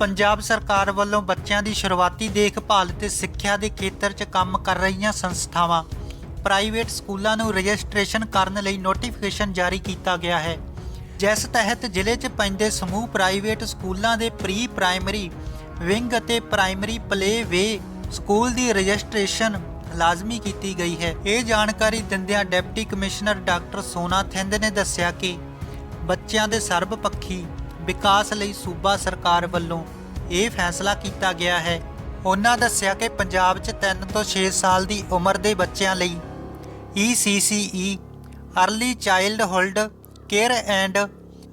ਪੰਜਾਬ ਸਰਕਾਰ ਵੱਲੋਂ ਬੱਚਿਆਂ ਦੀ ਸ਼ੁਰੂਆਤੀ ਦੇਖਭਾਲ ਤੇ ਸਿੱਖਿਆ ਦੇ ਖੇਤਰ 'ਚ ਕੰਮ ਕਰ ਰਹੀਆਂ ਸੰਸਥਾਵਾਂ ਪ੍ਰਾਈਵੇਟ ਸਕੂਲਾਂ ਨੂੰ ਰਜਿਸਟ੍ਰੇਸ਼ਨ ਕਰਨ ਲਈ ਨੋਟੀਫਿਕੇਸ਼ਨ ਜਾਰੀ ਕੀਤਾ ਗਿਆ ਹੈ। ਜਿਸ ਤਹਿਤ ਜ਼ਿਲ੍ਹੇ 'ਚ ਪੈਂਦੇ ਸਮੂਹ ਪ੍ਰਾਈਵੇਟ ਸਕੂਲਾਂ ਦੇ ਪ੍ਰੀ ਪ੍ਰਾਇਮਰੀ ਵਿੰਗ ਅਤੇ ਪ੍ਰਾਇਮਰੀ ਪਲੇ ਵੇ ਸਕੂਲ ਦੀ ਰਜਿਸਟ੍ਰੇਸ਼ਨ ਲਾਜ਼ਮੀ ਕੀਤੀ ਗਈ ਹੈ। ਇਹ ਜਾਣਕਾਰੀ ਦਿੰਦਿਆਂ ਡਿਪਟੀ ਕਮਿਸ਼ਨਰ ਡਾਕਟਰ ਸੋਨਾ ਥਿੰਦ ਨੇ ਦੱਸਿਆ ਕਿ ਬੱਚਿਆਂ ਦੇ ਸਰਬਪੱਖੀ ਵਿਕਾਸ ਲਈ ਸੂਬਾ ਸਰਕਾਰ ਵੱਲੋਂ ਇਹ ਫੈਸਲਾ ਕੀਤਾ ਗਿਆ ਹੈ। ਉਹਨਾਂ ਦੱਸਿਆ ਕਿ ਪੰਜਾਬ 'ਚ 3 ਤੋਂ 6 ਸਾਲ ਦੀ ਉਮਰ ਦੇ ਬੱਚਿਆਂ ਲਈ ECCE early childhood, care and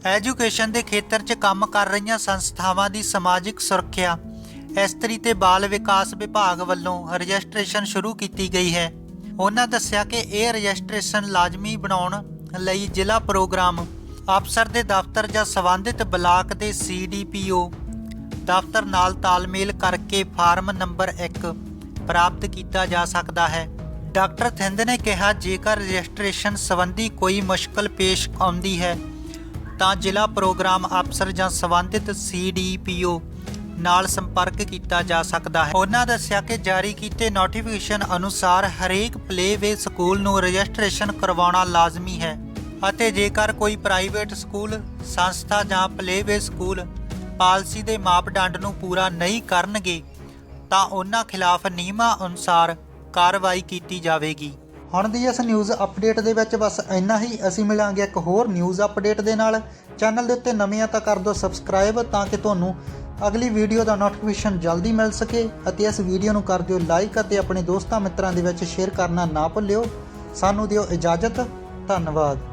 education ਦੇ ਖੇਤਰ 'ਚ ਕੰਮ ਕਰ ਰਹੀਆਂ ਸੰਸਥਾਵਾਂ ਦੀ ਸਮਾਜਿਕ ਸੁਰੱਖਿਆ, ਇਸਤਰੀ ਤੇ ਬਾਲ ਵਿਕਾਸ ਵਿਭਾਗ ਵੱਲੋਂ ਰਜਿਸਟ੍ਰੇਸ਼ਨ ਸ਼ੁਰੂ ਕੀਤੀ ਗਈ ਹੈ। ਉਹਨਾਂ ਦੱਸਿਆ ਕਿ ਇਹ ਰਜਿਸਟ੍ਰੇਸ਼ਨ ਲਾਜ਼ਮੀ ਬਣਾਉਣ ਲਈ ਜ਼ਿਲ੍ਹਾ ਪ੍ਰੋਗਰਾਮ ਅਫਸਰ ਦੇ ਦਫ਼ਤਰ ਜਾਂ ਸੰਬੰਧਿਤ ਬਲਾਕ ਦੇ ਸੀਡੀਪੀਓ ਦਫ਼ਤਰ ਨਾਲ ਤਾਲਮੇਲ ਕਰਕੇ ਫਾਰਮ ਨੰਬਰ 1 ਪ੍ਰਾਪਤ ਕੀਤਾ ਜਾ ਸਕਦਾ ਹੈ। ਡਾਕਟਰ ਥਿੰਦ ਨੇ ਕਿਹਾ, ਜੇਕਰ ਰਜਿਸਟ੍ਰੇਸ਼ਨ ਸੰਬੰਧੀ ਕੋਈ ਮੁਸ਼ਕਲ ਪੇਸ਼ ਆਉਂਦੀ ਹੈ, ਤਾਂ ਜ਼ਿਲ੍ਹਾ ਪ੍ਰੋਗਰਾਮ ਅਫਸਰ ਜਾਂ ਸੰਬੰਧਿਤ ਸੀਡੀਪੀਓ ਨਾਲ ਸੰਪਰਕ ਕੀਤਾ ਜਾ ਸਕਦਾ ਹੈ। ਉਹਨਾਂ ਦੱਸਿਆ ਕਿ ਜਾਰੀ ਕੀਤੇ ਨੋਟੀਫਿਕੇਸ਼ਨ ਅਨੁਸਾਰ ਹਰੇਕ ਪਲੇਵੇ ਸਕੂਲ ਨੂੰ ਰਜਿਸਟ੍ਰੇਸ਼ਨ ਕਰਵਾਉਣਾ ਲਾਜ਼ਮੀ ਹੈ। ਅਤੇ ਜੇਕਰ ਕੋਈ ਪ੍ਰਾਈਵੇਟ ਸਕੂਲ, ਸੰਸਥਾ ਜਾਂ ਪਲੇਵੇ ਸਕੂਲ ਪਾਲਿਸੀ ਦੇ ਮਾਪਦੰਡ ਨੂੰ ਪੂਰਾ ਨਹੀਂ ਕਰਨਗੇ, ਤਾਂ ਉਹਨਾਂ ਖਿਲਾਫ ਨਿਯਮਾਂ ਅਨੁਸਾਰ ਕਾਰਵਾਈ ਕੀਤੀ ਜਾਵੇਗੀ। ਹੁਣ ਦੀ ਇਸ ਨਿਊਜ਼ ਅਪਡੇਟ ਦੇ ਵਿੱਚ ਬਸ ਇੰਨਾ ਹੀ। ਅਸੀਂ ਮਿਲਾਂਗੇ ਇੱਕ ਹੋਰ ਨਿਊਜ਼ ਅਪਡੇਟ ਦੇ ਨਾਲ। ਚੈਨਲ ਦੇ ਉੱਤੇ ਨਵੇਂ ਆ ਤਾਂ ਕਰ ਦਿਓ ਸਬਸਕ੍ਰਾਈਬ ਤਾਂ ਕਿ ਤੁਹਾਨੂੰ ਅਗਲੀ ਵੀਡੀਓ ਦਾ ਨੋਟੀਫਿਕੇਸ਼ਨ ਜਲਦੀ ਮਿਲ ਸਕੇ ਅਤੇ ਇਸ ਵੀਡੀਓ ਨੂੰ ਕਰ ਦਿਓ ਲਾਈਕ ਅਤੇ ਆਪਣੇ ਦੋਸਤਾਂ ਮਿੱਤਰਾਂ ਦੇ ਵਿੱਚ ਸ਼ੇਅਰ ਕਰਨਾ ਨਾ ਭੁੱਲਿਓ। ਸਾਨੂੰ ਦਿਓ ਇਜਾਜ਼ਤ। ਧੰਨਵਾਦ।